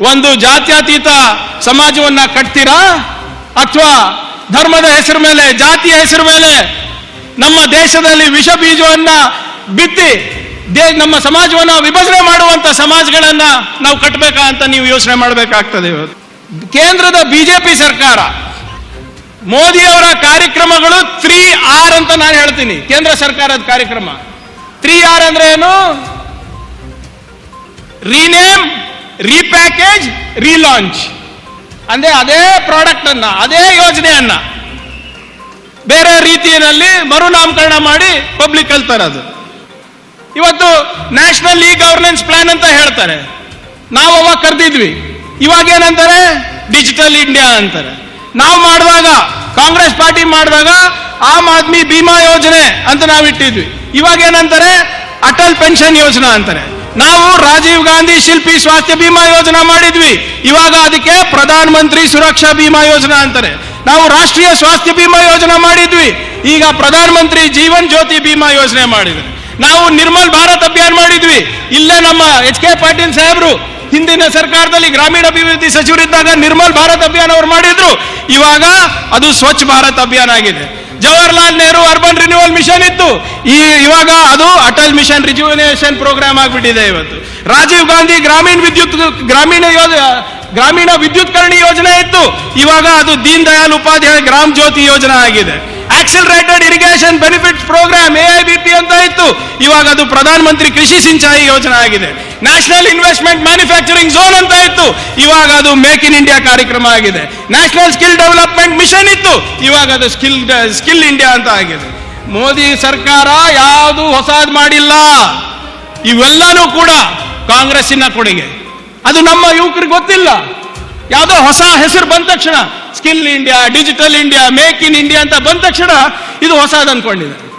ಒಂದು ಜಾತ್ಯತೀತ ಸಮಾಜವನ್ನ ಕಟ್ತೀರಾ? ಅಥವಾ ಧರ್ಮದ ಹೆಸರು ಮೇಲೆ, ಜಾತಿಯ ಹೆಸರು ಮೇಲೆ ನಮ್ಮ ದೇಶದಲ್ಲಿ ವಿಷ ಬೀಜವನ್ನ ಬಿತ್ತಿ ದೇ, ನಮ್ಮ ಸಮಾಜವನ್ನ ವಿಭಜನೆ ಮಾಡುವಂತ ಸಮಾಜಗಳನ್ನ ನಾವು ಕಟ್ಟಬೇಕಾ ಅಂತ ನೀವು ಯೋಚನೆ ಮಾಡಬೇಕಾಗ್ತದೆ ಕೇಂದ್ರದ ಬಿಜೆಪಿ ಸರ್ಕಾರ, ಮೋದಿ ಅವರ ಕಾರ್ಯಕ್ರಮಗಳು ತ್ರೀ ಆರ್ ಅಂತ ನಾನು ಹೇಳ್ತೀನಿ. ಕೇಂದ್ರ ಸರ್ಕಾರದ ಕಾರ್ಯಕ್ರಮ. ತ್ರೀ ಆರ್ ಅಂದ್ರೆ ಏನು? ರೀನೇಮ್ ರೀಪ್ಯಾಕೇಜ್ ರೀಲಾಂಚ್ ಅಂದ್ರೆ ಅದೇ ಪ್ರಾಡಕ್ಟ್ ಅನ್ನ, ಅದೇ ಯೋಜನೆಯನ್ನ. ಬೇರೆ ರೀತಿಯಲ್ಲಿ ಮರುನಾಮಕರಣ ಮಾಡಿ ಪಬ್ಲಿಕ್ ತರೋದು. ಇವತ್ತು ನ್ಯಾಷನಲ್ ಇ ಗವರ್ನೆನ್ಸ್ ಪ್ಲಾನ್ ಅಂತ ಹೇಳ್ತಾರೆ. ನಾವು ಅವಾಗ ಕರೆದಿದ್ವಿ. ಇವಾಗ ಏನಂತಾರೆ? ಡಿಜಿಟಲ್ ಇಂಡಿಯಾ ಅಂತಾರೆ. ನಾವು ಮಾಡುವಾಗ, ಕಾಂಗ್ರೆಸ್ ಪಾರ್ಟಿ ಮಾಡಿದಾಗ ಆಮ್ ಆದ್ಮಿ ಭೀಮಾ ಯೋಜನೆ ಅಂತ ನಾವು ಇಟ್ಟಿದ್ವಿ. ಇವಾಗ ಏನಂತಾರೆ? ಅಟಲ್ ಪೆನ್ಷನ್ ಯೋಜನಾ ಅಂತಾರೆ. ನಾವು ರಾಜೀವ್ ಗಾಂಧಿ ಶಿಲ್ಪಿ ಸ್ವಾಸ್ಥ್ಯ ಬಿಮಾ ಯೋಜನಾ ಮಾಡಿದ್ವಿ. ಇವಾಗ ಅದಕ್ಕೆ ಪ್ರಧಾನ ಮಂತ್ರಿ ಸುರಕ್ಷಾ ಬಿಮಾ ಯೋಜನಾ ಅಂತಾರೆ. ನಾವು ರಾಷ್ಟ್ರೀಯ ಸ್ವಾಸ್ಥ್ಯ ಬಿಮಾ ಯೋಜನಾ ಮಾಡಿದ್ವಿ. ಈಗ ಪ್ರಧಾನ ಮಂತ್ರಿ ಜೀವನ್ ಜ್ಯೋತಿ ಬಿಮಾ ಯೋಜನೆ ಮಾಡಿದ್ವಿ ನಾವು ನಿರ್ಮಲ್ ಭಾರತ್ ಅಭಿಯಾನ ಮಾಡಿದ್ವಿ. ಇಲ್ಲೇ ನಮ್ಮ ಎಚ್ ಕೆ ಪಾಟೀಲ್ ಸಾಹೇಬ್ರು, ಹಿಂದಿನ ಸರ್ಕಾರದಲ್ಲಿ ಗ್ರಾಮೀಣಾಭಿವೃದ್ಧಿ ಸಚಿವರಿದ್ದಾಗ ನಿರ್ಮಲ್ ಭಾರತ್ ಅಭಿಯಾನ ಅವ್ರು ಮಾಡಿದ್ರು. ಇವಾಗ ಅದು ಸ್ವಚ್ಛ ಭಾರತ್ ಅಭಿಯಾನ ಆಗಿದೆ. Jawaharlal Nehru urban renewal mission ಇತ್ತು. ಈ ಇವಾಗ ಅದು ಅಟಲ್ ಮಿಷನ್ ರಿಜುವಿನೇಷನ್ ಪ್ರೋಗ್ರಾಮ್ ಆಗಿಬಿಟ್ಟಿದೆ ಇವತ್ತು. ರಾಜೀವ್ ಗಾಂಧಿ ಗ್ರಾಮೀಣ ವಿದ್ಯುತ್, ಗ್ರಾಮೀಣ ಗ್ರಾಮೀಣ ವಿದ್ಯುತ್ಕರಣಿ ಯೋಜನೆ ಇತ್ತು. ಇವಾಗ ಅದು ದೀನ್ ದಯಾಳ್ ಉಪಾಧ್ಯಾಯ ಗ್ರಾಮ ಜ್ಯೋತಿ ಯೋಜನೆ ಆಗಿದೆ. Accelerated irrigation benefits program P ಅಂತ ಇತ್ತು. ಇವಾಗ ಅದು ಪ್ರಧಾನ ಮಂತ್ರಿ ಕೃಷಿ ಸಿಂಚಾಯಿ ಯೋಜನೆ ಆಗಿದೆ. ನ್ಯಾಷನಲ್ ಇನ್ವೆಸ್ಟ್ಮೆಂಟ್ ಮ್ಯಾನುಫ್ಯಾಕ್ಚರಿಂಗ್ ಝೋನ್ ಅಂತ ಇತ್ತು. ಇವಾಗ ಅದು ಮೇಕ್ ಇನ್ ಇಂಡಿಯಾ ಕಾರ್ಯಕ್ರಮ ಆಗಿದೆ. ನ್ಯಾಷನಲ್ ಸ್ಕಿಲ್ ಮಿಷನ್ ಇತ್ತು. ಇವಾಗ ಅದು ಸ್ಕಿಲ್ ಸ್ಕಿಲ್ ಇಂಡಿಯಾ ಅಂತ ಆಗಿದೆ. ಮೋದಿ ಸರ್ಕಾರ ಯಾವುದು ಹೊಸದು ಮಾಡಿಲ್ಲ. ಇವೆಲ್ಲನೂ ಕೂಡ ಕಾಂಗ್ರೆಸ್ಸಿನ ಕೊಡುಗೆ. ಅದು ನಮ್ಮ ಯುವಕರಿಗೆ ಗೊತ್ತಿಲ್ಲ. ಯಾವುದೋ ಹೊಸ ಹೆಸರು ಬಂದ ತಕ್ಷಣ skill India digital India make in India ಅಂತ ಬಂದ ತಕ್ಷಣ ಇದು ಹೊಸದು ಅನ್ಕೊಂಡಿದೆ